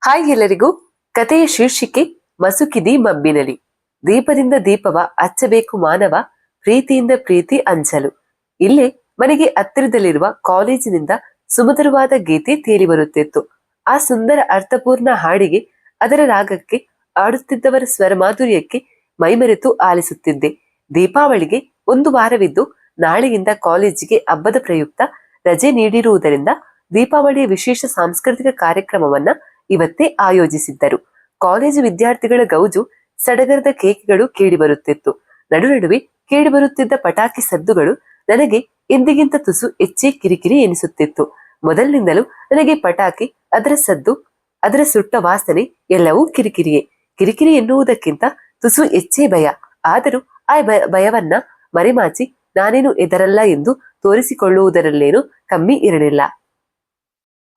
Hi ಎಲ್ಲರಿಗೂ. ಕಥೆಯ ಶೀರ್ಷಿಕೆ ಮಸುಕಿದಿ ಮಬ್ಬಿನಲಿ ದೀಪದಿಂದ ದೀಪವ ಹಚ್ಚಬೇಕು ಮಾನವ, ಪ್ರೀತಿಯಿಂದ ಪ್ರೀತಿ ಅಂಚಲು. ಇಲ್ಲಿ ಮನೆಗೆ ಹತ್ತಿರದಲ್ಲಿರುವ ಕಾಲೇಜಿನಿಂದ ಸುಮಧುರವಾದ ಗೀತೆ ತೇಲಿ ಬರುತ್ತಿತ್ತು ಆ ಸುಂದರ ಅರ್ಥಪೂರ್ಣ ಹಾಡಿಗೆ ಅದರ ರಾಗಕ್ಕೆ ಆಡುತ್ತಿದ್ದವರ ಸ್ವರ ಮಾಧುರ್ಯಕ್ಕೆ ಮೈಮರೆತು ಆಲಿಸುತ್ತಿದ್ದೆ. ದೀಪಾವಳಿಗೆ ಒಂದು ವಾರವಿದ್ದು ನಾಳೆಯಿಂದ ಕಾಲೇಜಿಗೆ ಹಬ್ಬದ ಪ್ರಯುಕ್ತ ರಜೆ ನೀಡಿರುವುದರಿಂದ ದೀಪಾವಳಿಯ ವಿಶೇಷ ಸಾಂಸ್ಕೃತಿಕ ಕಾರ್ಯಕ್ರಮವನ್ನ ಇವತ್ತೇ ಆಯೋಜಿಸಿದ್ದರು. ಕಾಲೇಜು ವಿದ್ಯಾರ್ಥಿಗಳ ಗೌಜು, ಸಡಗರದ ಕೇಕ್ಗಳು ಕೇಳಿಬರುತ್ತಿತ್ತು. ನಡು ನಡುವೆ ಕೇಳಿಬರುತ್ತಿದ್ದ ಪಟಾಕಿ ಸದ್ದುಗಳು ನನಗೆ ಎಂದಿಗಿಂತ ತುಸು ಹೆಚ್ಚೇ ಕಿರಿಕಿರಿ ಎನಿಸುತ್ತಿತ್ತು. ಮೊದಲಿನಿಂದಲೂ ನನಗೆ ಪಟಾಕಿ, ಅದರ ಸದ್ದು, ಅದರ ಸುಟ್ಟ ವಾಸನೆ ಎಲ್ಲವೂ ಕಿರಿಕಿರಿಯೇ. ಕಿರಿಕಿರಿ ಎನ್ನುವುದಕ್ಕಿಂತ ತುಸು ಹೆಚ್ಚೇ ಭಯ. ಆದರೂ ಆ ಭಯ ಭಯವನ್ನ ಮರೆಮಾಚಿ ನಾನೇನು ಎದರಲ್ಲ ಎಂದು ತೋರಿಸಿಕೊಳ್ಳುವುದರಲ್ಲೇನೂ ಕಮ್ಮಿ ಇರಲಿಲ್ಲ.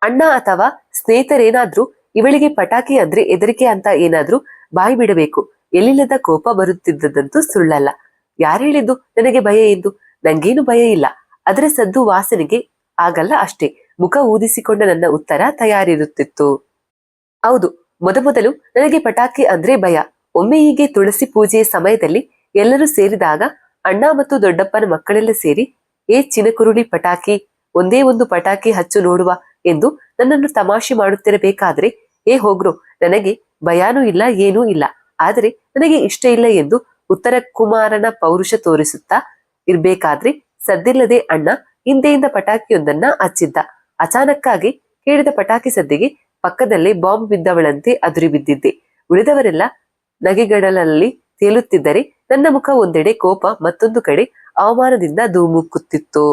ಅಣ್ಣ ಅಥವಾ ಸ್ನೇಹಿತರೇನಾದ್ರೂ ಇವಳಿಗೆ ಪಟಾಕಿ ಅಂದ್ರೆ ಹೆದರಿಕೆ ಅಂತ ಏನಾದ್ರೂ ಬಾಯಿ ಬಿಡಬೇಕು. ಎಲ್ಲಿಲ್ಲದ ಕೋಪ ಬರುತ್ತಿದ್ದದಂತೂ ಸುಳ್ಳಲ್ಲ. ಯಾರು ಹೇಳಿದ್ದು? ನನಗೆ ಭಯ ಎಂದು. ನಂಗೇನು ಭಯ ಇಲ್ಲ. ಅದರ ಸದ್ದು ವಾಸನೆಗೆ ಆಗಲ್ಲ ಅಷ್ಟೇ. ಮುಖ ಊದಿಸಿಕೊಂಡ ನನ್ನ ಉತ್ತರ ತಯಾರಿರುತ್ತಿತ್ತು. ಹೌದು ಮೊದಮೊದಲು ನನಗೆ ಪಟಾಕಿ ಅಂದ್ರೆ ಭಯ. ಒಮ್ಮೆ ಹೀಗೆ ತುಳಸಿ ಪೂಜೆಯ ಸಮಯದಲ್ಲಿ ಎಲ್ಲರೂ ಸೇರಿದಾಗ ಅಣ್ಣ ಮತ್ತು ದೊಡ್ಡಪ್ಪನ ಮಕ್ಕಳೆಲ್ಲ ಸೇರಿ, ಏ ಚಿನಕುರುಳಿ ಪಟಾಕಿ, ಒಂದೇ ಒಂದು ಪಟಾಕಿ ಹಚ್ಚು ನೋಡುವ ಎಂದು ನನ್ನನ್ನು ತಮಾಷೆ ಮಾಡುತ್ತಿರಬೇಕಾದ್ರೆ ಏ ಹೋಗ್ರು, ನನಗೆ ಭಯಾನೂ ಇಲ್ಲ, ಏನೂ ಇಲ್ಲ. ಆದರೆ ನನಗೆ ಇಷ್ಟ ಇಲ್ಲ ಎಂದು ಉತ್ತರ ಕುಮಾರನ ಪೌರುಷ ತೋರಿಸುತ್ತಾ ಇರ್ಬೇಕಾದ್ರೆ, ಸದ್ದಿಲ್ಲದೆ ಅಣ್ಣ ಹಿಂದೆಯಿಂದ ಪಟಾಕಿಯೊಂದನ್ನ ಹಚ್ಚಿದ್ದ. ಅಚಾನಕ್ಕಾಗಿ ಕೇಳಿದ ಪಟಾಕಿ ಸದ್ದಿಗೆ ಪಕ್ಕದಲ್ಲೇ ಬಾಂಬ್ ಬಿದ್ದವಳಂತೆ ಅದುರಿ ಬಿದ್ದಿದ್ದೆ. ಉಳಿದವರೆಲ್ಲ ನಗೆಗಡಲಲ್ಲಿ ತೇಲುತ್ತಿದ್ದರೆ ನನ್ನ ಮುಖ ಒಂದೆಡೆ ಕೋಪ ಮತ್ತೊಂದು ಕಡೆ ಅವಮಾನದಿಂದ ಧೂಮುಕ್ಕುತ್ತಿತ್ತು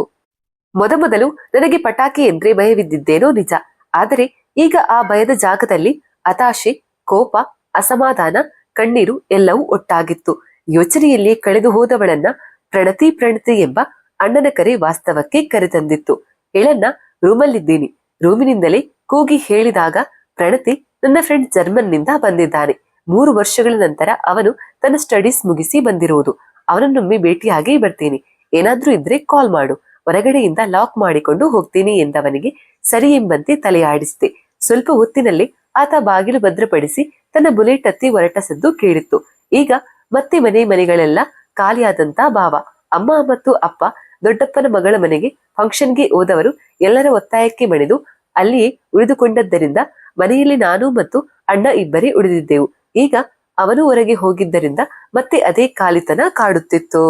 ಮೊದಮೊದಲು ನನಗೆ ಪಟಾಕಿ ಎಂದ್ರೆ ಭಯವಿದ್ದಿದ್ದೇನೋ ನಿಜ. ಆದರೆ ಈಗ ಆ ಭಯದ ಜಾಗದಲ್ಲಿ ಹತಾಶೆ, ಕೋಪ, ಅಸಮಾಧಾನ, ಕಣ್ಣೀರು ಎಲ್ಲವೂ ಒಟ್ಟಾಗಿತ್ತು. ಯೋಚನೆಯಲ್ಲಿ ಕಳೆದು ಹೋದವಳನ್ನ ಪ್ರಣತಿ ಪ್ರಣತಿ ಎಂಬ ಅಣ್ಣನ ಕರೆ ವಾಸ್ತವಕ್ಕೆ ಕರೆತಂದಿತ್ತು. ಎಳನ್ನ ರೂಮಲ್ಲಿದ್ದೀನಿ. ರೂಮಿನಿಂದಲೇ ಕೂಗಿ ಹೇಳಿದಾಗ ಪ್ರಣತಿ ನನ್ನ ಫ್ರೆಂಡ್ ಜರ್ಮನ್ನಿಂದ ಬಂದಿದ್ದಾನೆ. ಮೂರು ವರ್ಷಗಳ ನಂತರ ಅವನು ತನ್ನ ಸ್ಟಡೀಸ್ ಮುಗಿಸಿ ಬಂದಿರುವುದು ಅವನನ್ನೊಮ್ಮೆ ಭೇಟಿಯಾಗಿ ಬರ್ತೀನಿ. ಏನಾದ್ರೂ ಇದ್ರೆ ಕಾಲ್ ಮಾಡು. ಹೊರಗಡೆಯಿಂದ ಲಾಕ್ ಮಾಡಿಕೊಂಡು ಹೋಗ್ತೀನಿ ಎಂದವನಿಗೆ ಸರಿ ಎಂಬಂತೆ ತಲೆಯಾಡಿಸಿದೆ ಸ್ವಲ್ಪ ಹೊತ್ತಿನಲ್ಲಿ ಆತ ಬಾಗಿಲು ಭದ್ರಪಡಿಸಿ ತನ್ನ ಬುಲೆಟ್ ಹತ್ತಿ ಹೊರಟ ಸದ್ದು ಕೇಳಿತ್ತು. ಈಗ ಮತ್ತೆ ಮನೆ ಮನೆಗಳೆಲ್ಲ ಖಾಲಿಯಾದಂತ ಭಾವ. ಅಮ್ಮ ಮತ್ತು ಅಪ್ಪ, ದೊಡ್ಡಪ್ಪನ ಮಗಳ ಮನೆಗೆ ಫಂಕ್ಷನ್ಗೆ ಹೋದವರು ಎಲ್ಲರ ಒತ್ತಾಯಕ್ಕೆ ಮಣಿದು ಅಲ್ಲಿಯೇ ಉಳಿದುಕೊಂಡದ್ದರಿಂದ ಮನೆಯಲ್ಲಿ ನಾನು ಮತ್ತು ಅಣ್ಣ ಇಬ್ಬರೇ ಉಳಿದಿದ್ದೆವು. ಈಗ ಅವನು ಹೊರಗೆ ಹೋಗಿದ್ದರಿಂದ ಮತ್ತೆ ಅದೇ ಖಾಲಿತನ ಕಾಡುತ್ತಿತ್ತು.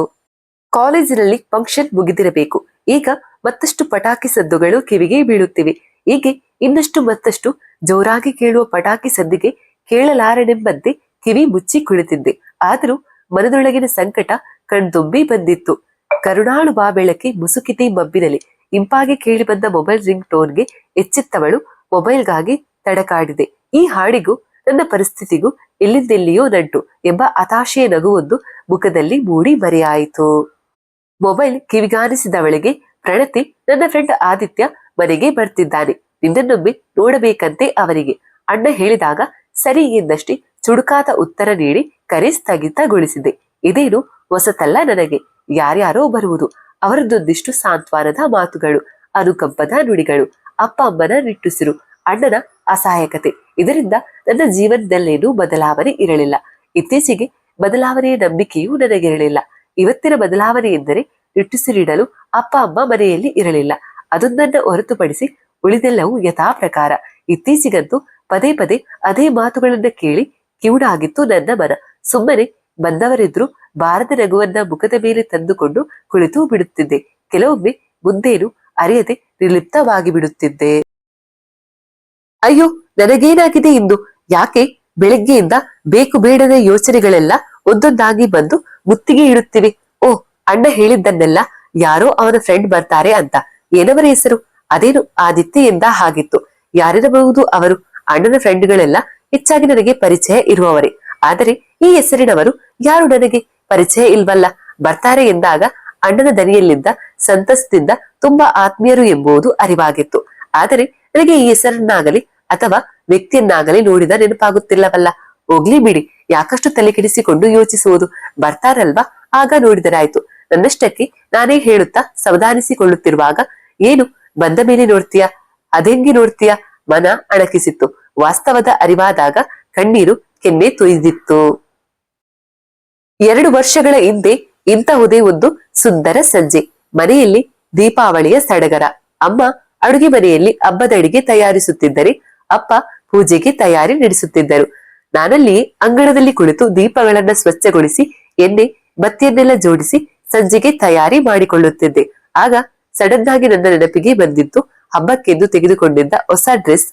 ಕಾಲೇಜಿನಲ್ಲಿ ಫಂಕ್ಷನ್ ಮುಗಿದಿರಬೇಕು. ಈಗ ಮತ್ತಷ್ಟು ಪಟಾಕಿ ಸದ್ದುಗಳು ಕಿವಿಗೆ ಬೀಳುತ್ತಿವೆ. ಹೀಗೆ ಇನ್ನಷ್ಟು ಮತ್ತಷ್ಟು ಜೋರಾಗಿ ಕೇಳುವ ಪಟಾಕಿ ಸದ್ದಿಗೆ ಕೇಳಲಾರನೆಂಬಂತೆ ಕಿವಿ ಮುಚ್ಚಿ ಕುಳಿತಿದ್ದೆ. ಆದರೂ ಮನದೊಳಗಿನ ಸಂಕಟ ಕಣ್ದುಂಬಿ ಬಂದಿತ್ತು. ಕರುಣಾಳು ಬಾ ಬೆಳಕಿ ಮುಸುಕಿತಿ ಮಬ್ಬಿನಲ್ಲಿ ಇಂಪಾಗಿ ಕೇಳಿ ಬಂದ ಮೊಬೈಲ್ ರಿಂಗ್ ಟೋನ್ಗೆ ಎಚ್ಚೆತ್ತವಳು ಮೊಬೈಲ್ಗಾಗಿ ತಡಕಾಡಿದೆ. ಈ ಹಾಡಿಗೂ ನನ್ನ ಪರಿಸ್ಥಿತಿಗೂ ಎಲ್ಲಿಂದೆಲ್ಲಿಯೋ ನಂಟು ಎಂಬ ಹತಾಶೆಯ ನಗುವೊಂದು ಮುಖದಲ್ಲಿ ಮೂಡಿ ಮರೆಯಾಯಿತು. ಮೊಬೈಲ್ ಕಿವಿಗಾನಿಸಿದವಳಿಗೆ ಪ್ರಣತಿ, ನನ್ನ ಫ್ರೆಂಡ್ ಆದಿತ್ಯ ಮನೆಗೆ ಬರ್ತಿದ್ದಾನೆ. ನಿನ್ನನ್ನೊಮ್ಮೆ ನೋಡಬೇಕಂತೆ ಅವರಿಗೆ. ಅಣ್ಣ ಹೇಳಿದಾಗ ಸರಿ ಎಂದಷ್ಟೇ ಚುಡುಕಾದ ಉತ್ತರ ನೀಡಿ ಕರೆ ಸ್ಥಗಿತಗೊಳಿಸಿದೆ. ಇದೇನು ಹೊಸತಲ್ಲ ನನಗೆ. ಯಾರ್ಯಾರೋ ಬರುವುದು. ಅವರದೊಂದಿಷ್ಟು ಸಾಂತ್ವನದ ಮಾತುಗಳು, ಅನುಕಂಪದ ನುಡಿಗಳು, ಅಪ್ಪ ಅಮ್ಮನ ನಿಟ್ಟುಸಿರು, ಅಣ್ಣನ ಅಸಹಾಯಕತೆ. ಇದರಿಂದ ನನ್ನ ಜೀವನದಲ್ಲೇನೂ ಬದಲಾವಣೆ ಇರಲಿಲ್ಲ. ಇತ್ತೀಚೆಗೆ ಬದಲಾವಣೆಯ ನಂಬಿಕೆಯೂ ನನಗಿರಲಿಲ್ಲ. ಇವತ್ತಿನ ಬದಲಾವಣೆ ಎಂದರೆ ನಿಟ್ಟುಸಿರಿಡಲು ಅಪ್ಪ ಅಮ್ಮ ಮನೆಯಲ್ಲಿ ಇರಲಿಲ್ಲ. ಅದೊಂದನ್ನ ಹೊರತುಪಡಿಸಿ ಉಳಿದೆಲ್ಲವೂ ಯಥಾ ಪ್ರಕಾರ ಇತ್ತೀಚೆಗಂತೂ ಪದೇ ಪದೇ ಅದೇ ಮಾತುಗಳನ್ನ ಕೇಳಿ ಕಿವುಡಾಗಿತ್ತು ನನ್ನ ಮನ. ಸುಮ್ಮನೆ ಬಂದವರಿದ್ರು ಬಾರದ ನಗುವನ್ನ ಮುಖದ ಮೇಲೆ ತಂದುಕೊಂಡು ಕುಳಿತು ಬಿಡುತ್ತಿದ್ದೆ. ಕೆಲವೊಮ್ಮೆ ಮುಂದೇನು ಅರಿಯದೆ ನಿರ್ಲಿಪ್ತವಾಗಿ ಬಿಡುತ್ತಿದ್ದೆ. ಅಯ್ಯೋ, ನನಗೇನಾಗಿದೆ ಇಂದು? ಯಾಕೆ ಬೆಳಗ್ಗೆಯಿಂದ ಬೇಕು ಬೇಡದ ಯೋಚನೆಗಳೆಲ್ಲ ಒಂದೊಂದಾಗಿ ಬಂದು ಮುತ್ತಿಗೆ ಇಡುತ್ತಿವೆ ಓ, ಅಣ್ಣ ಹೇಳಿದ್ದನ್ನೆಲ್ಲ ಯಾರೋ ಅವನ ಫ್ರೆಂಡ್ ಬರ್ತಾರೆ ಅಂತ. ಏನವರ ಹೆಸರು? ಅದೇನು ಆದಿತ್ಯ ಎಂದ ಹಾಗಿತ್ತು. ಯಾರಿರಬಹುದು ಅವರು? ಅಣ್ಣನ ಫ್ರೆಂಡ್ಗಳೆಲ್ಲ ಹೆಚ್ಚಾಗಿ ನನಗೆ ಪರಿಚಯ ಇರುವವರೇ. ಆದರೆ ಈ ಹೆಸರಿನವರು ಯಾರು ನನಗೆ? ಪರಿಚಯ ಇಲ್ವಲ್ಲ. ಬರ್ತಾರೆ ಎಂದಾಗ ಅಣ್ಣನ ದನಿಯಲ್ಲಿದ್ದ ಸಂತಸದಿಂದ ತುಂಬಾ ಆತ್ಮೀಯರು ಎಂಬುದು ಅರಿವಾಗಿತ್ತು. ಆದರೆ ನನಗೆ ಈ ಹೆಸರನ್ನಾಗಲಿ ಅಥವಾ ವ್ಯಕ್ತಿಯನ್ನಾಗಲಿ ನೋಡಿದ ನೆನಪಾಗುತ್ತಿಲ್ಲವಲ್ಲ. ಹೋಗ್ಲಿ ಬಿಡಿ, ಯಾಕಷ್ಟು ತಲೆ ಕೆಡಿಸಿಕೊಂಡು ಯೋಚಿಸುವುದು? ಬರ್ತಾರಲ್ವಾ? ಆಗ ನೋಡಿದರಾಯ್ತು. ನನ್ನಷ್ಟಕ್ಕೆ ನಾನೇ ಹೇಳುತ್ತಾ ಸವಧಾನಿಸಿಕೊಳ್ಳುತ್ತಿರುವಾಗ, ಏನು, ಬಂದ ಮೇಲೆ ನೋಡ್ತೀಯ? ಅದೆಂಗೆ ನೋಡ್ತೀಯ? ಮನ ಅಣಕಿಸಿತ್ತು. ವಾಸ್ತವದ ಅರಿವಾದಾಗ ಕಣ್ಣೀರು ಕೆನ್ನೆ ತುಯ್ದಿತ್ತು. ಎರಡು ವರ್ಷಗಳ ಹಿಂದೆ ಇಂತಹುದೇ ಒಂದು ಸುಂದರ ಸಂಜೆ. ಮನೆಯಲ್ಲಿ ದೀಪಾವಳಿಯ ಸಡಗರ. ಅಮ್ಮ ಅಡುಗೆ ಮನೆಯಲ್ಲಿ ಹಬ್ಬದ ಅಡಿಗೆ ತಯಾರಿಸುತ್ತಿದ್ದರೆ, ಅಪ್ಪ ಪೂಜೆಗೆ ತಯಾರಿ ನಡೆಸುತ್ತಿದ್ದರು. ನಾನಲ್ಲಿ ಅಂಗಳದಲ್ಲಿ ಕುಳಿತು ದೀಪಗಳನ್ನ ಸ್ವಚ್ಛಗೊಳಿಸಿ, ಎಣ್ಣೆ, ಬತ್ತಿಯನ್ನೆಲ್ಲ ಜೋಡಿಸಿ ಸಂಜೆಗೆ ತಯಾರಿ ಮಾಡಿಕೊಳ್ಳುತ್ತಿದ್ದೆ. ಆಗ ಸಡನ್ ಆಗಿ ನನ್ನ ನೆನಪಿಗೆ ಬಂದಿತ್ತು, ಹಬ್ಬಕ್ಕೆಂದು ತೆಗೆದುಕೊಂಡಿದ್ದ ಹೊಸ ಡ್ರೆಸ್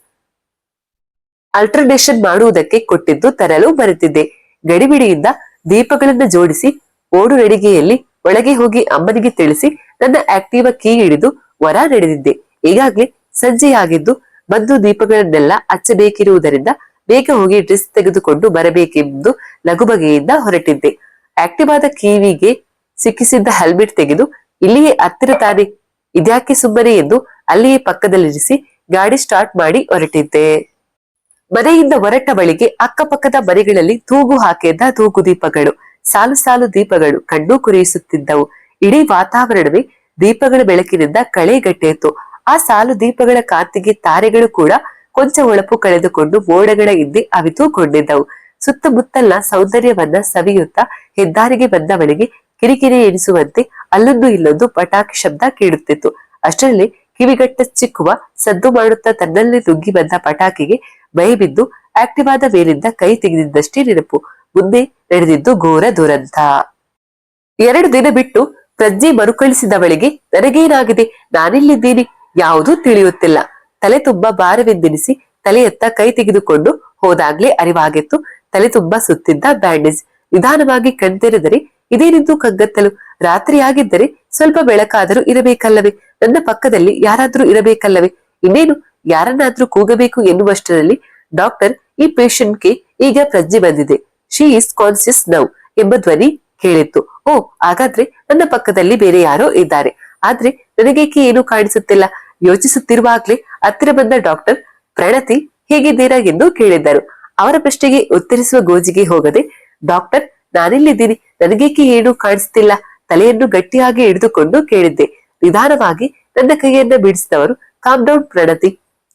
ಅಲ್ಟರ್ನೇಷನ್ ಮಾಡುವುದಕ್ಕೆ ಕೊಟ್ಟಿದ್ದು ತರಲು ಬರುತ್ತಿದ್ದೆ ಗಡಿಬಿಡಿಯಿಂದ ದೀಪಗಳನ್ನ ಜೋಡಿಸಿ, ಓಡು ನಡಿಗೆಯಲ್ಲಿ ಒಳಗೆ ಹೋಗಿ ಅಮ್ಮನಿಗೆ ತಿಳಿಸಿ ನನ್ನ ಆಕ್ಟಿವ ಕೀ ಹಿಡಿದು ವರ ನಡೆದಿದ್ದೆ. ಈಗಾಗ್ಲೇ ಸಂಜೆಯಾಗಿದ್ದು, ಬಂದು ದೀಪಗಳನ್ನೆಲ್ಲ ಹಚ್ಚಬೇಕಿರುವುದರಿಂದ ಬೇಗ ಹೋಗಿ ಡ್ರೆಸ್ ತೆಗೆದುಕೊಂಡು ಬರಬೇಕೆಂದು ಲಘುಬಗೆಯಿಂದ ಹೊರಟಿದ್ದೆ. ಆಕ್ಟಿವಾದ ಕಿವಿಗೆ ಸಿಕ್ಕಿಸಿದ್ದ ಹೆಲ್ಮೆಟ್ ತೆಗೆದು ಇಲ್ಲಿಯೇ ಹತ್ತಿರ ತಾನೆ, ಇದ್ಯಾಕೆ ಸುಮ್ಮನೆ ಎಂದು ಅಲ್ಲಿಯೇ ಪಕ್ಕದಲ್ಲಿರಿಸಿ ಗಾಡಿ ಸ್ಟಾರ್ಟ್ ಮಾಡಿ ಹೊರಟಿದ್ದೆ. ಮನೆಯಿಂದ ಹೊರಟ ಬಳಿಗೆ ಅಕ್ಕಪಕ್ಕದ ಮನೆಗಳಲ್ಲಿ ತೂಗು ಹಾಕಿದ್ದ ತೂಗು ದೀಪಗಳು, ಸಾಲು ಸಾಲು ದೀಪಗಳು ಕಣ್ಣು ಕುರಿಯಿಸುತ್ತಿದ್ದವು ಇಡೀ ವಾತಾವರಣವೇ ದೀಪಗಳ ಬೆಳಕಿನಿಂದ ಕಳೆಗಟ್ಟೆಯಿತು ಆ ಸಾಲು ದೀಪಗಳ ಕಾಂತಿಗೆ ತಾರೆಗಳು ಕೂಡ ಕೊಂಚ ಹೊಳಪು ಕಳೆದುಕೊಂಡು ಮೋಡಗಳ ಹಿಂದೆ ಅವಿತುಕೊಂಡಿದ್ದವು. ಸುತ್ತಮುತ್ತಲ ಸೌಂದರ್ಯವನ್ನ ಸವಿಯುತ್ತಾ ಹೆದ್ದಾರಿಗೆ ಬಂದವಳಿಗೆ ಕಿರಿಕಿರಿ ಎನಿಸುವಂತೆ ಅಲ್ಲೊಂದು ಇಲ್ಲೊಂದು ಪಟಾಕಿ ಶಬ್ದ ಕೇಳುತ್ತಿತ್ತು. ಅಷ್ಟರಲ್ಲಿ ಕಿವಿಗಟ್ಟ ಚಿಕ್ಕುವ ಸದ್ದು ಮಾಡುತ್ತಾ ತನ್ನಲ್ಲಿ ನುಗ್ಗಿ ಬಂದ ಪಟಾಕಿಗೆ ಮೈ ಬಿದ್ದು ಆಕ್ಟಿವಾದ ಮೇಲಿಂದ ಕೈ ತೆಗೆದಿದ್ದಷ್ಟೇ ನೆನಪು. ಮುಂದೆ ನಡೆದಿದ್ದು ಘೋರ ದುರಂತ. ಎರಡು ದಿನ ಬಿಟ್ಟು ಪ್ರಜ್ಞೆ ಮರುಕಳಿಸಿದವಳಿಗೆ ನನಗೇನಾಗಿದೆ? ನಾನಿಲ್ಲಿದ್ದೀನಿ. ಯಾವುದೂ ತಿಳಿಯುತ್ತಿಲ್ಲ. ತಲೆ ತುಂಬಾ ಭಾರವೆಂದೆನಿಸಿ ತಲೆಯತ್ತ ಕೈ ತೆಗೆದುಕೊಂಡು ಹೋದಾಗ್ಲೇ ಅರಿವಾಗಿತ್ತು. ತಲೆ ತುಂಬಾ ಸುತ್ತಿದ್ದ ಬ್ಯಾಂಡೇಜ್ ನಿಧಾನವಾಗಿ ಕಣ್ತೆರೆದರೆ ಇದೇನಿದ್ದು ಕಗ್ಗತ್ತಲು? ರಾತ್ರಿಯಾಗಿದ್ದರೆ ಸ್ವಲ್ಪ ಬೆಳಕಾದರೂ ಇರಬೇಕಲ್ಲವೇ? ನನ್ನ ಪಕ್ಕದಲ್ಲಿ ಯಾರಾದ್ರೂ ಇರಬೇಕಲ್ಲವೇ? ಇನ್ನೇನು? ಯಾರನ್ನಾದ್ರೂ ಕೂಗಬೇಕು ಎನ್ನುವಷ್ಟರಲ್ಲಿ ಡಾಕ್ಟರ್ ಈ ಪೇಷಂಟ್ಗೆ ಈಗ ಪ್ರಜ್ಞೆ ಬಂದಿದೆ. ಶಿ ಇಸ್ ಕಾನ್ಸಿಯಸ್ ನೌ ಎಂಬ ಧ್ವನಿ ಹೇಳಿತ್ತು ಓ, ಹಾಗಾದ್ರೆ ನನ್ನ ಪಕ್ಕದಲ್ಲಿ ಬೇರೆ ಯಾರೋ ಇದ್ದಾರೆ. ಆದ್ರೆ ನನಗೇಕೆ ಏನು ಕಾಣಿಸುತ್ತಿಲ್ಲ? ಯೋಚಿಸುತ್ತಿರುವಾಗ್ಲೇ ಹತ್ತಿರ ಬಂದ ಡಾಕ್ಟರ್ ಪ್ರಣತಿ ಹೇಗಿದ್ದೀರಾ ಎಂದು ಕೇಳಿದ್ದರು. ಅವರ ಪ್ರಶ್ನೆಗೆ ಉತ್ತರಿಸುವ ಗೋಜಿಗೆ ಹೋಗದೆ, ಡಾಕ್ಟರ್, ನಾನಿಲ್ಲಿದ್ದೀನಿ. ನನಗೇಕೆ ಏನು ಕಾಣಿಸ್ತಿಲ್ಲ. ತಲೆಯನ್ನು ಗಟ್ಟಿಯಾಗಿ ಹಿಡಿದುಕೊಂಡು ಕೇಳಿದ್ದೆ. ನಿಧಾನವಾಗಿ ನನ್ನ ಕೈಯನ್ನ ಬಿಡಿಸಿದವರು ಕಾಮ್ ಡೌನ್ ಪ್ರಣತಿ.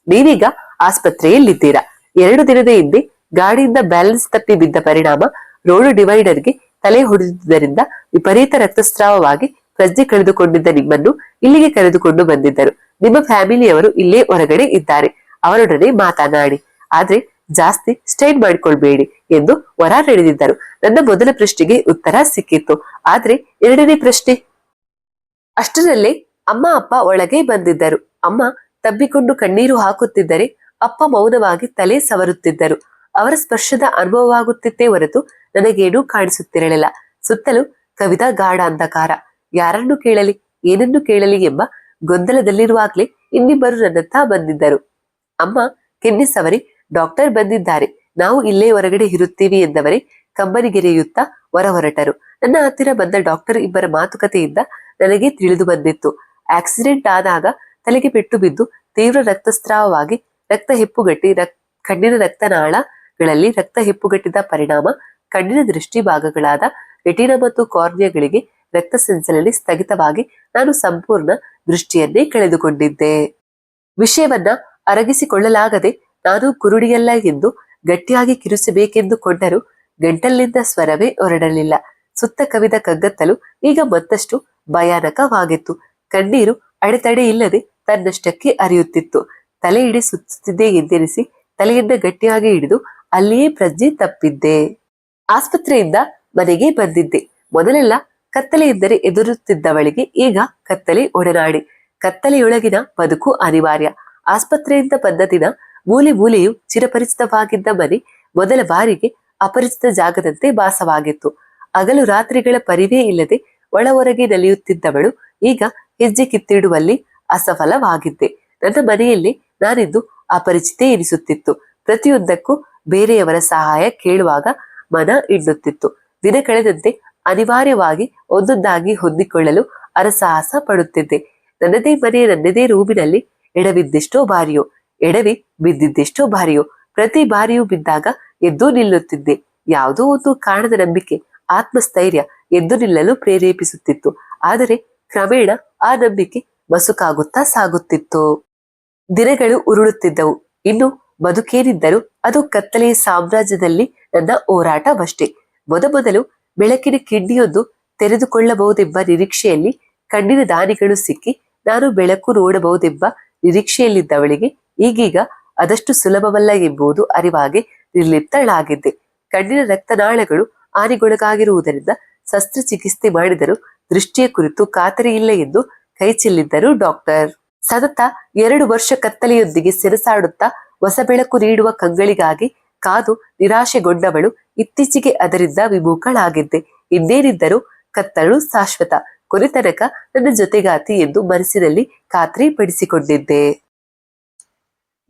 ನೀವೀಗ ಆಸ್ಪತ್ರೆಯಲ್ಲಿದ್ದೀರಾ. ಎರಡು ದಿನದ ಹಿಂದೆ ಗಾಡಿಯಿಂದ ಬ್ಯಾಲೆನ್ಸ್ ತಪ್ಪಿ ಬಿದ್ದ ಪರಿಣಾಮ ರೋಡು ಡಿವೈಡರ್ಗೆ ತಲೆ ಹೊಡೆದಿದ್ದರಿಂದ ವಿಪರೀತ ರಕ್ತಸ್ರಾವವಾಗಿ ಪ್ರಜ್ಞೆ ಕಳೆದುಕೊಂಡಿದ್ದ ನಿಮ್ಮನ್ನು ಇಲ್ಲಿಗೆ ಕರೆದುಕೊಂಡು ಬಂದಿದ್ದರು. ನಿಮ್ಮ ಫ್ಯಾಮಿಲಿಯವರು ಇಲ್ಲೇ ಹೊರಗಡೆ ಇದ್ದಾರೆ. ಅವರೊಡನೆ ಮಾತನಾಡಿ. ಆದ್ರೆ ಜಾಸ್ತಿ ಸ್ಟೈನ್ ಮಾಡಿಕೊಳ್ಬೇಡಿ ಎಂದು ವರ ನಡೆದಿದ್ದರು ನನ್ನ ಮೊದಲ ಪ್ರಶ್ನೆಗೆ ಉತ್ತರ ಸಿಕ್ಕಿತ್ತು ಆದ್ರೆ ಎರಡನೇ ಪ್ರಶ್ನೆ? ಅಷ್ಟರಲ್ಲೇ ಅಮ್ಮ, ಅಪ್ಪ ಒಳಗೆ ಬಂದಿದ್ದರು. ಅಮ್ಮ ತಬ್ಬಿಕೊಂಡು ಕಣ್ಣೀರು ಹಾಕುತ್ತಿದ್ದರೆ ಅಪ್ಪ ಮೌನವಾಗಿ ತಲೆ ಸವರುತ್ತಿದ್ದರು. ಅವರ ಸ್ಪರ್ಶದ ಅನುಭವವಾಗುತ್ತಿತ್ತೇ ಹೊರತು ನನಗೇನೂ ಕಾಣಿಸುತ್ತಿರಲಿಲ್ಲ. ಸುತ್ತಲೂ ಕವಿದ ಗಾಢ ಅಂಧಕಾರ. ಯಾರನ್ನು ಕೇಳಲಿ, ಏನನ್ನು ಕೇಳಲಿ ಎಂಬ ಗೊಂದಲದಲ್ಲಿರುವಾಗ್ಲೇ ಇನ್ನಿಬ್ಬರು ನನ್ನತ್ತ ಬಂದಿದ್ದರು. ಅಮ್ಮ ಕೆನ್ನಿಸ್ ಸವರಿ ಡಾಕ್ಟರ್ ಬಂದಿದ್ದಾರೆ. ನಾವು ಇಲ್ಲೇ ಹೊರಗಡೆ ಇರುತ್ತೀವಿ ಎಂದವರೇ ಕಂಬನಿಗೆರೆಯುತ್ತ ಹೊರ ಹೊರಟರು ನನ್ನ ಹತ್ತಿರ ಬಂದ ಡಾಕ್ಟರ್ ಇಬ್ಬರ ಮಾತುಕತೆಯಿಂದ ನನಗೆ ತಿಳಿದು ಬಂದಿತ್ತು. ಆಕ್ಸಿಡೆಂಟ್ ಆದಾಗ ತಲೆಗೆ ಪೆಟ್ಟು ಬಿದ್ದು ತೀವ್ರ ರಕ್ತಸ್ರಾವವಾಗಿ ರಕ್ತ ಹೆಪ್ಪುಗಟ್ಟಿ ರಕ್ ಕಣ್ಣಿನ ರಕ್ತನಾಳಗಳಲ್ಲಿ ರಕ್ತ ಹೆಪ್ಪುಗಟ್ಟಿದ ಪರಿಣಾಮ ಕಣ್ಣಿನ ದೃಷ್ಟಿ ಭಾಗಗಳಾದ ರೆಟಿನಾ ಮತ್ತು ಕಾರ್ನಿಯಾಗಳಿಗೆ ರಕ್ತ ಸಂಚಲನೆ ಸ್ಥಗಿತವಾಗಿ ನಾನು ಸಂಪೂರ್ಣ ದೃಷ್ಟಿಯನ್ನೇ ಕಳೆದುಕೊಂಡಿದ್ದೆ. ವಿಷಯವನ್ನ ಅರಗಿಸಿಕೊಳ್ಳಲಾಗದೆ ನಾನು ಕುರುಡಿಯಲ್ಲ ಎಂದು ಗಟ್ಟಿಯಾಗಿ ಕಿರುಸಬೇಕೆಂದುಕೊಂಡರೂ ಗಂಟಲಿನಿಂದ ಸ್ವರವೇ ಹೊರಡಲಿಲ್ಲ. ಸುತ್ತ ಕವಿದ ಕಗ್ಗತ್ತಲು ಈಗ ಮತ್ತಷ್ಟು ಭಯಾನಕವಾಗಿತ್ತು. ಕಣ್ಣೀರು ಅಡೆತಡೆ ಇಲ್ಲದೆ ತನ್ನಷ್ಟಕ್ಕೆ ಅರಿಯುತ್ತಿತ್ತು. ತಲೆ ಇಡಿ ಸುತ್ತುತ್ತಿದ್ದೆ ಎಂದೆನಿಸಿ ತಲೆಯನ್ನ ಗಟ್ಟಿಯಾಗಿ ಹಿಡಿದು ಅಲ್ಲಿಯೇ ಪ್ರಜ್ಞೆ ತಪ್ಪಿದ್ದೆ. ಆಸ್ಪತ್ರೆಯಿಂದ ಮನೆಗೆ ಬಂದಿದ್ದೆ. ಮೊದಲೆಲ್ಲ ಕತ್ತಲೆ ಇದ್ದರೆ ಎದುರುತ್ತಿದ್ದವಳಿಗೆ ಈಗ ಕತ್ತಲೆ ಒಡನಾಡಿ ಕತ್ತಲೆಯೊಳಗಿನ ಬದುಕು ಅನಿವಾರ್ಯ. ಆಸ್ಪತ್ರೆಯಿಂದ ಬಂದ ದಿನ ಮೂಲೆ ಮೂಲೆಯು ಚಿರಪರಿಚಿತವಾಗಿದ್ದ ಮನೆ ಮೊದಲ ಬಾರಿಗೆ ಅಪರಿಚಿತ ಜಾಗದಂತೆ ಭಾಸವಾಗಿತ್ತು ಹಗಲು ರಾತ್ರಿಗಳ ಪರಿವೇ ಇಲ್ಲದೆ ಒಳ ಹೊರಗೆ ನಲಿಯುತ್ತಿದ್ದವಳು ಈಗ ಹೆಜ್ಜೆ ಕಿತ್ತಿಡುವಲ್ಲಿ ಅಸಫಲವಾಗಿದ್ದೆ. ನನ್ನ ಮನೆಯಲ್ಲಿ ನಾನಿಂದು ಅಪರಿಚಿತೆ ಎನಿಸುತ್ತಿತ್ತು. ಪ್ರತಿಯೊಂದಕ್ಕೂ ಬೇರೆಯವರ ಸಹಾಯ ಕೇಳುವಾಗ ಮನ ಇಡುತ್ತಿತ್ತು ದಿನ ಕಳೆದಂತೆ ಅನಿವಾರ್ಯವಾಗಿ ಒಂದೊಂದಾಗಿ ಹೊಂದಿಕೊಳ್ಳಲು ಅರಸಾಹಸ ಪಡುತ್ತಿದ್ದೆ. ನನ್ನದೇ ಮನೆ, ನನ್ನದೇ ರೂಮಿನಲ್ಲಿ ಎಡವಿದ್ದೆಷ್ಟೋ ಬಾರಿಯೋ, ಎಡವಿ ಬಿದ್ದಿದ್ದೆಷ್ಟೋ ಬಾರಿಯೋ, ಪ್ರತಿ ಬಾರಿಯೂ ಬಿದ್ದಾಗ ಎದ್ದು ನಿಲ್ಲುತ್ತಿದ್ದೆ. ಯಾವುದೋ ಒಂದು ಕಾಣದ ನಂಬಿಕೆ, ಆತ್ಮಸ್ಥೈರ್ಯ ಎದ್ದು ನಿಲ್ಲಲು ಪ್ರೇರೇಪಿಸುತ್ತಿತ್ತು. ಆದರೆ ಕ್ರಮೇಣ ಆ ನಂಬಿಕೆ ಮಸುಕಾಗುತ್ತಾ ಸಾಗುತ್ತಿತ್ತು. ದಿನಗಳು ಉರುಳುತ್ತಿದ್ದವು. ಇನ್ನು ಬದುಕೇನಿದ್ದರೂ ಅದು ಕತ್ತಲೆಯ ಸಾಮ್ರಾಜ್ಯದಲ್ಲಿ ನನ್ನ ಹೋರಾಟವಷ್ಟೇ. ಮೊದಮೊದಲು ಬೆಳಕಿನ ಕಿಂಡಿಯೊಂದು ತೆರೆದುಕೊಳ್ಳಬಹುದೆಂಬ ನಿರೀಕ್ಷೆಯಲ್ಲಿ ಕಣ್ಣಿನ ದಾನಿಗಳು ಸಿಕ್ಕಿ ನಾನು ಬೆಳಕು ನೋಡಬಹುದೆಂಬ ನಿರೀಕ್ಷೆಯಲ್ಲಿದ್ದವಳಿಗೆ ಈಗೀಗ ಅದಷ್ಟು ಸುಲಭವಲ್ಲ ಎಂಬುದು ಅರಿವಾಗಿ ನಿರ್ಲಿಪ್ತಳಾಗಿದ್ದೆ. ಕಣ್ಣಿನ ರಕ್ತನಾಳಗಳು ಹಾನಿಗೊಳಗಾಗಿರುವುದರಿಂದ ಶಸ್ತ್ರಚಿಕಿತ್ಸೆ ಮಾಡಿದರೂ ದೃಷ್ಟಿಯ ಕುರಿತು ಖಾತರಿ ಇಲ್ಲ ಎಂದು ಕೈ ಚೆಲ್ಲಿದ್ದರು ಡಾಕ್ಟರ್. ಸತತ ಎರಡು ವರ್ಷ ಕತ್ತಲೆಯೊಂದಿಗೆ ಸೆರೆಸಾಡುತ್ತಾ ಹೊಸ ಬೆಳಕು ನೀಡುವ ಕಂಗಳಿಗಾಗಿ ಕಾದು ನಿರಾಶೆಗೊಂಡವಳು ಇತ್ತೀಚೆಗೆ ಅದರಿಂದ ವಿಮುಖಳಾಗಿದ್ದೆ. ಇನ್ನೇನಿದ್ದರೂ ಕತ್ತಳು ಶಾಶ್ವತ, ಕೊನೆತನಕ ನನ್ನ ಜೊತೆಗಾತಿ ಎಂದು ಮನಸ್ಸಿನಲ್ಲಿ ಖಾತ್ರಿ ಪಡಿಸಿಕೊಂಡಿದ್ದೆ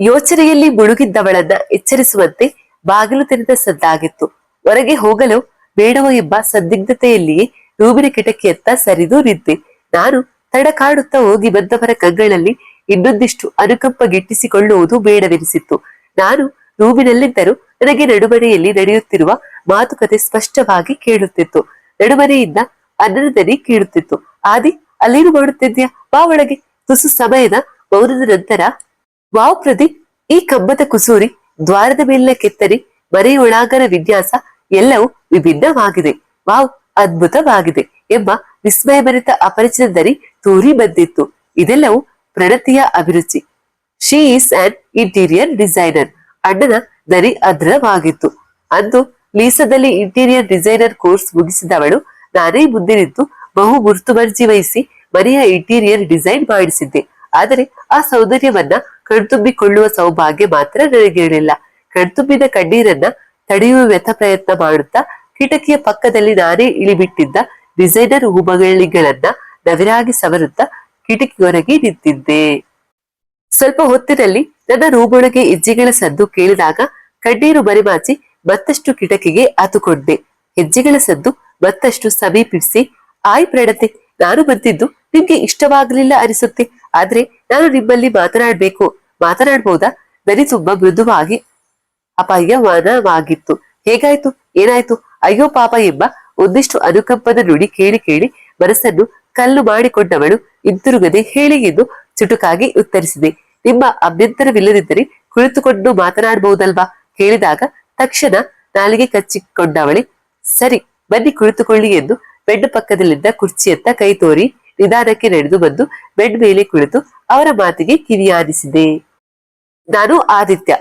ಯೋಚನೆಯಲ್ಲಿ ಮುಳುಗಿದ್ದವಳನ್ನ ಎಚ್ಚರಿಸುವಂತೆ ಬಾಗಿಲು ತೆರೆದ ಸದ್ದಾಗಿತ್ತು. ಹೊರಗೆ ಹೋಗಲು ಬೇಡವೋ ಎಂಬ ಸಂದಿಗ್ಧತೆಯಲ್ಲಿಯೇ ರೂಬಿನ ಕಿಟಕಿಯತ್ತ ಸರಿದು ನಿಂತೆ. ನಾನು ತಡಕಾಡುತ್ತಾ ಹೋಗಿ ಬಂದವರ ಕಂಗಳಲ್ಲಿ ಇನ್ನೊಂದಿಷ್ಟು ಅನುಕಂಪ ಗಿಟ್ಟಿಸಿಕೊಳ್ಳುವುದು ಬೇಡವೆನಿಸಿತ್ತು. ನಾನು ರೂಮಿನಲ್ಲಿದ್ದರೂ ನನಗೆ ನಡುಮನೆಯಲ್ಲಿ ನಡೆಯುತ್ತಿರುವ ಮಾತುಕತೆ ಸ್ಪಷ್ಟವಾಗಿ ಕೇಳುತ್ತಿತ್ತು. ನಡುಮನೆಯಿಂದ ಅನ್ನದನಿ ಕೇಳುತ್ತಿತ್ತು. ಆದಿ, ಅಲ್ಲೇನು ಮಾಡುತ್ತಿದ್ಯಾ ಬಾ ಒಳಗೆ. ತುಸು ಸಮಯದ ಮೌನದ ನಂತರ ವಾವ್ ಪ್ರದೀಪ್, ಈ ಕಂಬದ ಕುಸೂರಿ ದ್ವಾರದ ಮೇಲಿನ ಕೆತ್ತನೆ ಮರೆಯೊಳಾಗರ ವಿನ್ಯಾಸ ಎಲ್ಲವೂ ವಿಭಿನ್ನವಾಗಿದೆ. ವಾವ್, ಅದ್ಭುತವಾಗಿದೆ ಎಂಬ ವಿಸ್ಮಯಭರಿತ ಅಪರಿಚಿತ ದರಿ ತೂರಿ ಬಂದಿತ್ತು. ಇದೆಲ್ಲವೂ ಪ್ರಣತಿಯ ಅಭಿರುಚಿ. She is an interior designer ಅಣ್ಣನ ದರಿ ಅದ್ರವಾಗಿತ್ತು. ಅಂದು ಲೀಸದಲ್ಲಿ ಇಂಟೀರಿಯರ್ ಡಿಸೈನರ್ ಕೋರ್ಸ್ ಮುಗಿಸಿದವಳು ನಾನೇ ಮುಂದೆ ನಿಂತು ಬಹು ಮುರ್ತುಮರ್ಜಿ ವಹಿಸಿ ಮನೆಯ ಇಂಟೀರಿಯರ್ ಡಿಸೈನ್ ಮಾಡಿಸಿದ್ದೆ. ಆದರೆ ಆ ಸೌಂದರ್ಯವನ್ನ ಕಣ್ತುಂಬಿಕೊಳ್ಳುವ ಸೌಭಾಗ್ಯ ಮಾತ್ರ ನನಗಿರಲಿಲ್ಲ ಕಣ್ತುಂಬಿದ ಕಣ್ಣೀರನ್ನ ತಡೆಯುವ ವ್ಯಥ ಪ್ರಯತ್ನ ಮಾಡುತ್ತಾ ಕಿಟಕಿಯ ಪಕ್ಕದಲ್ಲಿ ನಾನೇ ಇಳಿಬಿಟ್ಟಿದ್ದ ಡಿಸೈನರ್ ಹೂಮಗಳಿಗಳನ್ನ ನವಿರಾಗಿ ಸವರುತ್ತಾ ಕಿಟಕಿ ಹೊರಗೆ ನಿಂತಿದ್ದೆ. ಸ್ವಲ್ಪ ಹೊತ್ತಿನಲ್ಲಿ ನನ್ನ ರೂಮೊಳಗೆ ಹೆಜ್ಜೆಗಳ ಸದ್ದು ಕೇಳಿದಾಗ ಕಣ್ಣೀರು ಮರಿಮಾಚಿ ಮತ್ತಷ್ಟು ಕಿಟಕಿಗೆ ಆತುಕೊಂಡೆ. ಹೆಜ್ಜೆಗಳ ಸದ್ದು ಮತ್ತಷ್ಟು ಸಮೀಪಿಸಿ, ಆಯ್ ಪ್ರಣತೆ, ನಾನು ಬಂದಿದ್ದು ನಿಮ್ಗೆ ಇಷ್ಟವಾಗಲಿಲ್ಲ ಅನಿಸುತ್ತೆ. ಆದ್ರೆ ನಾನು ನಿಮ್ಮಲ್ಲಿ ಮಾತನಾಡ್ಬೇಕು. ಮಾತನಾಡ್ಬೋದಾ? ನನಿ ತುಂಬಾ ಮೃದುವಾಗಿ ಅಪಾಯವಾನವಾಗಿತ್ತು ಹೇಗಾಯ್ತು? ಏನಾಯ್ತು? ಅಯ್ಯೋ ಪಾಪ ಎಂಬ ಒಂದಿಷ್ಟು ಅನುಕಂಪದ ನುಡಿ ಕೇಳಿ ಕೇಳಿ ಮನಸ್ಸನ್ನು ಕಲ್ಲು ಮಾಡಿಕೊಂಡವಳು ಹಿಂತಿರುಗದೆ ಹೇಳಿ ಎಂದು ಚುಟುಕಾಗಿ ಉತ್ತರಿಸಿದೆ. ನಿಮ್ಮ ಅಭ್ಯಂತರವಿಲ್ಲದಿದ್ದರೆ ಕುಳಿತುಕೊಂಡು ಮಾತನಾಡಬಹುದಲ್ವಾ? ಕೇಳಿದಾಗ ತಕ್ಷಣ ನಾಲಿಗೆ ಕಚ್ಚಿಕೊಂಡವಳಿ, ಸರಿ, ಬನ್ನಿ ಕುಳಿತುಕೊಳ್ಳಿ ಎಂದು ಬೆಡ್ ಪಕ್ಕದಲ್ಲಿದ್ದ ಕುರ್ಚಿಯತ್ತ ಕೈ ತೋರಿ ನಿಧಾನಕ್ಕೆ ನಡೆದು ಬಂದು ಬೆಡ್ ಮೇಲೆ ಕುಳಿತು ಅವರ ಮಾತಿಗೆ ಕಿವಿಯಾನಿಸಿದೆ ನಾನು ಆದಿತ್ಯ,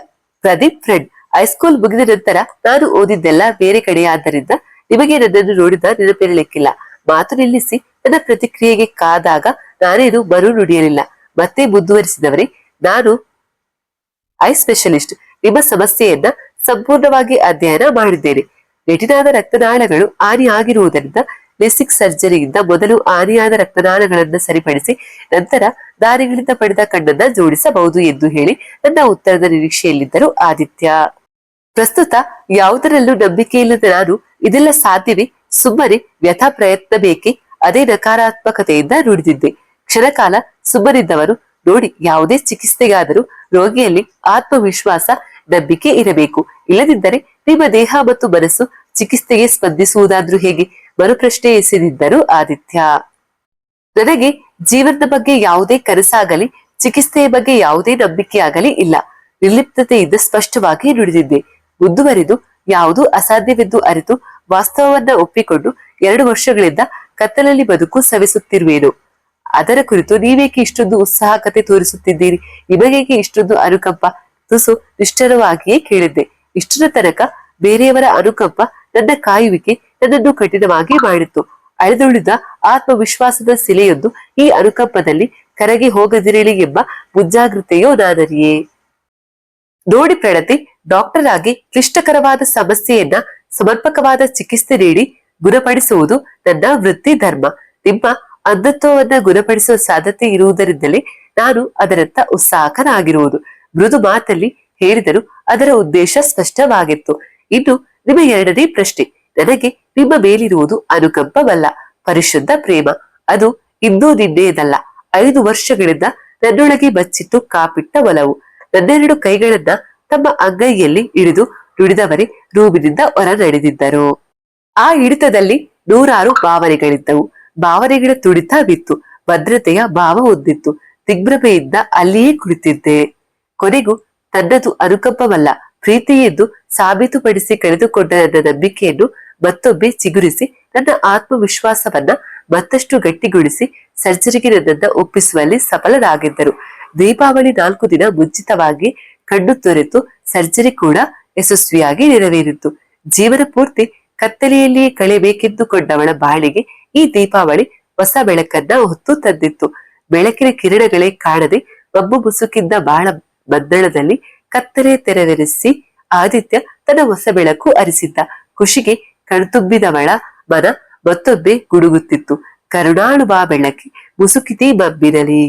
ಪ್ರದೀಪ್ ಫ್ರೆಂಡ್. ಹೈಸ್ಕೂಲ್ ಮುಗಿದ ನಂತರ ನಾನು ಓದಿದ್ದೆಲ್ಲ ಬೇರೆ ಕಡೆಯಾದ್ದರಿಂದ ನಿಮಗೆ ನನ್ನನ್ನು ನೋಡಿದ ನೆನಪಿರಲಿಕ್ಕಿಲ್ಲ. ಮಾತು ನಿಲ್ಲಿಸಿ, ನನ್ನ ಪ್ರತಿಕ್ರಿಯೆಗೆ ಕಾದಾಗ ನಾನೇನು ಮರು ನುಡಿಯಲಿಲ್ಲ ಮತ್ತೆ ಮುಂದುವರಿಸಿದವರೇ ನಾನು ಐ ಸ್ಪೆಷಲಿಸ್ಟ್ ನಿಮ್ಮ ಸಮಸ್ಯೆಯನ್ನ ಸಂಪೂರ್ಣವಾಗಿ ಅಧ್ಯಯನ ಮಾಡಿದ್ದೇನೆ. ನೆಟಿನಾದ ರಕ್ತನಾಳಗಳು ಹಾನಿಯಾಗಿರುವುದರಿಂದ ಲೆಸಿಕ್ ಸರ್ಜರಿಯಿಂದ ಮೊದಲು ಹಾನಿಯಾದ ರಕ್ತನಾಳಗಳನ್ನು ಸರಿಪಡಿಸಿ ನಂತರ ದಾರಿಗಳಿಂದ ಪಡೆದ ಕಣ್ಣನ್ನ ಜೋಡಿಸಬಹುದು ಎಂದು ಹೇಳಿ ನನ್ನ ಉತ್ತರದ ನಿರೀಕ್ಷೆಯಲ್ಲಿದ್ದರು ಆದಿತ್ಯ. ಪ್ರಸ್ತುತ ಯಾವುದರಲ್ಲೂ ನಂಬಿಕೆ ಇಲ್ಲದ ನಾನು ಇದೆಲ್ಲ ಸಾಧ್ಯವೇ? ಸುಮ್ಮನೆ ವ್ಯಥಾ ಪ್ರಯತ್ನ ಬೇಕೆ? ಅದೇ ನಕಾರಾತ್ಮಕತೆಯಿಂದ ನುಡಿದಿದ್ದೆ ಕ್ಷಣಕಾಲ ಸುಮ್ಮನಿದ್ದವರು ನೋಡಿ ಯಾವುದೇ ಚಿಕಿತ್ಸೆಗಾದರೂ ರೋಗಿಯಲ್ಲಿ ಆತ್ಮವಿಶ್ವಾಸ, ನಂಬಿಕೆ ಇರಬೇಕು. ಇಲ್ಲದಿದ್ದರೆ ನಿಮ್ಮ ದೇಹ ಮತ್ತು ಮನಸ್ಸು ಚಿಕಿತ್ಸೆಗೆ ಸ್ಪಂದಿಸುವುದಾದ್ರೂ ಹೇಗೆ? ಮರುಪ್ರಶ್ನೆ ಎಸೆದಿದ್ದರು ಆದಿತ್ಯ. ನನಗೆ ಜೀವನದ ಬಗ್ಗೆ ಯಾವುದೇ ಕನಸಾಗಲಿ, ಚಿಕಿತ್ಸೆಯ ಬಗ್ಗೆ ಯಾವುದೇ ನಂಬಿಕೆ ಆಗಲಿ ಇಲ್ಲ ನಿರ್ಲಿಪ್ತತೆಯಿಂದ ಸ್ಪಷ್ಟವಾಗಿ ನುಡಿದಿದ್ದೆ. ಮುಂದುವರಿದು ಯಾವುದು ಅಸಾಧ್ಯವೆಂದು ಅರಿತು ವಾಸ್ತವವನ್ನ ಒಪ್ಪಿಕೊಂಡು ಎರಡು ವರ್ಷಗಳಿಂದ ಕತ್ತಲಲ್ಲಿ ಬದುಕು ಸವಿಸುತ್ತಿರುವೇನು. ಅದರ ಕುರಿತು ನೀವೇಕೆ ಇಷ್ಟೊಂದು ಉತ್ಸಾಹಕತೆ ತೋರಿಸುತ್ತಿದ್ದೀರಿ? ನಿಮಗೇಕೆ ಇಷ್ಟೊಂದು ಅನುಕಂಪ? ತುಸು ನಿಷ್ಠರವಾಗಿಯೇ ಕೇಳಿದ್ದೆ. ಇಷ್ಟರ ತನಕ ಬೇರೆಯವರ ಅನುಕಂಪ ನನ್ನ ಕಾಯುವಿಕೆ ನನ್ನನ್ನು ಕಠಿಣವಾಗಿ ಮಾಡಿತ್ತು. ಅಳೆದುಳಿದ ಆತ್ಮವಿಶ್ವಾಸದ ಸಿಲೆಯೊಂದು ಈ ಅನುಕಂಪದಲ್ಲಿ ಕರಗಿ ಹೋಗದಿರಲಿ ಎಂಬ ಮುಂಜಾಗ್ರತೆಯೋ ನಾನರಿಯೇ ನೋಡಿ ಪ್ರಣತಿ ಡಾಕ್ಟರ್ ಆಗಿ ಕ್ಲಿಷ್ಟಕರವಾದ ಸಮಸ್ಯೆಯನ್ನ ಸಮರ್ಪಕವಾದ ಚಿಕಿತ್ಸೆ ನೀಡಿ ಗುಣಪಡಿಸುವುದು ನನ್ನ ವೃತ್ತಿ ಧರ್ಮ. ನಿಮ್ಮ ಅಂಧತ್ವವನ್ನ ಗುಣಪಡಿಸುವ ಸಾಧ್ಯತೆ ಇರುವುದರಿಂದಲೇ ನಾನು ಅದರತ್ತ ಉತ್ಸಾಹಕನಾಗಿರುವುದು ಮೃದು ಮಾತಲ್ಲಿ ಹೇಳಿದರೂ ಅದರ ಉದ್ದೇಶ ಸ್ಪಷ್ಟವಾಗಿತ್ತು. ಇನ್ನು ನಿಮ್ಮ ಎರಡನೇ ಪ್ರಶ್ನೆ, ನನಗೆ ನಿಮ್ಮ ಮೇಲಿರುವುದು ಅನುಕಂಪವಲ್ಲ, ಪರಿಶುದ್ಧ ಪ್ರೇಮ. ಅದು ಇಂದು ನಿನ್ನೆಯದಲ್ಲ. ಐದು ವರ್ಷಗಳಿಂದ ನನ್ನೊಳಗೆ ಬಚ್ಚಿಟ್ಟು ಕಾಪಿಟ್ಟ ಒಲವು. ನನ್ನೆರಡು ಕೈಗಳನ್ನ ತಮ್ಮ ಅಂಗೈಯಲ್ಲಿ ಹಿಡಿದು ನುಡಿದವರೇ ರೂಮಿನಿಂದ ಹೊರ ನಡೆದಿದ್ದರು. ಆ ಹಿಡಿತದಲ್ಲಿ ನೂರಾರು ಭಾವನೆಗಳಿದ್ದವು. ಭಾವನೆಗಳ ತುಡಿತವಿತ್ತು ಭದ್ರತೆಯ ಭಾವ ಹೊಂದಿತ್ತು. ದಿಗ್ಭ್ರಮೆಯಿಂದ ಅಲ್ಲಿಯೇ ಕುಳಿತಿದ್ದೆ. ಕೊನೆಗೂ ತನ್ನದು ಅನುಕಂಪವಲ್ಲ ಪ್ರೀತಿ ಎಂದು ಸಾಬೀತುಪಡಿಸಿ ಕಳೆದುಕೊಂಡ ನನ್ನ ನಂಬಿಕೆಯನ್ನು ಮತ್ತೊಮ್ಮೆ ಚಿಗುರಿಸಿ ನನ್ನ ಆತ್ಮವಿಶ್ವಾಸವನ್ನ ಮತ್ತಷ್ಟು ಗಟ್ಟಿಗೊಳಿಸಿ ಸರ್ಜರಿಗೆ ನನ್ನನ್ನ ಒಪ್ಪಿಸುವಲ್ಲಿ ಸಫಲರಾಗಿದ್ದರು. ದೀಪಾವಳಿ ನಾಲ್ಕು ದಿನ ಮುಂಚಿತವಾಗಿ ಕಣ್ಣು ತೊರೆತು ಸರ್ಜರಿ ಕೂಡ ಯಶಸ್ವಿಯಾಗಿ ನೆರವೇರಿತು. ಜೀವನ ಪೂರ್ತಿ ಕತ್ತಲೆಯಲ್ಲಿಯೇ ಕಳೆಬೇಕೆಂದುಕೊಂಡವಳ ಬಾಳಿಗೆ ಈ ದೀಪಾವಳಿ ಹೊಸ ಬೆಳಕನ್ನ ಹೊತ್ತು ತಂದಿತ್ತು. ಬೆಳಕಿನ ಕಿರಣಗಳೇ ಕಾಣದೆ ಮಬ್ಬು ಮುಸುಕಿದ್ದ ಬಾಳ ಮದ್ದಳದಲ್ಲಿ ಕತ್ತಲೆ ತೆರೆವೆರಿಸಿ ಆದಿತ್ಯ ತನ್ನ ಹೊಸ ಬೆಳಕು ಅರಿಸಿದ್ದ. ಖುಷಿಗೆ ಕಣ್ತುಂಬಿದವಳ ಮನ ಮತ್ತೊಮ್ಮೆ ಗುಡುಗುತ್ತಿತ್ತು. ಕರುಣಾಳುವ ಬೆಳಕಿ ಮುಸುಕಿತಿ ಬಬ್ಬಿರಲಿ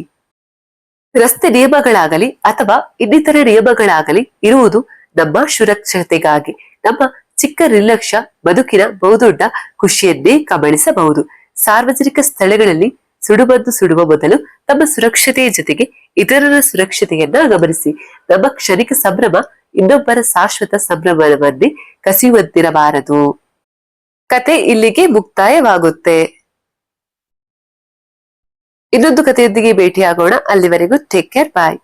ರಸ್ತೆ ನಿಯಮಗಳಾಗಲಿ ಅಥವಾ ಇನ್ನಿತರ ನಿಯಮಗಳಾಗಲಿ ಇರುವುದು ನಮ್ಮ ಸುರಕ್ಷತೆಗಾಗಿ, ನಮ್ಮ ಚಿಕ್ಕ ನಿರ್ಲಕ್ಷ್ಯ, ಬದುಕಿನ ಬಹುದೊಡ್ಡ ಖುಷಿಯನ್ನೇ ಕಬಳಿಸಬಹುದು. ಸಾರ್ವಜನಿಕ ಸ್ಥಳಗಳಲ್ಲಿ ಸುಡುಮದ್ದು ಸುಡುವ ಮೊದಲು ತಮ್ಮ ಸುರಕ್ಷತೆಯ ಜೊತೆಗೆ ಇತರರ ಸುರಕ್ಷತೆಯನ್ನ ಗಮನಿಸಿ. ನಮ್ಮ ಕ್ಷಣಿಕ ಸಂಭ್ರಮ ಇನ್ನೊಬ್ಬರ ಶಾಶ್ವತ ಸಂಭ್ರಮವನ್ನೇ ಕಸಿಯುವಂತಿರಬಾರದು. ಕತೆ ಇಲ್ಲಿಗೆ ಮುಕ್ತಾಯವಾಗುತ್ತೆ. ಇನ್ನೊಂದು ಕಥೆಯೊಂದಿಗೆ ಭೇಟಿಯಾಗೋಣ. ಅಲ್ಲಿವರೆಗೂ ಟೇಕ್ ಕೇರ್ ಬಾಯ್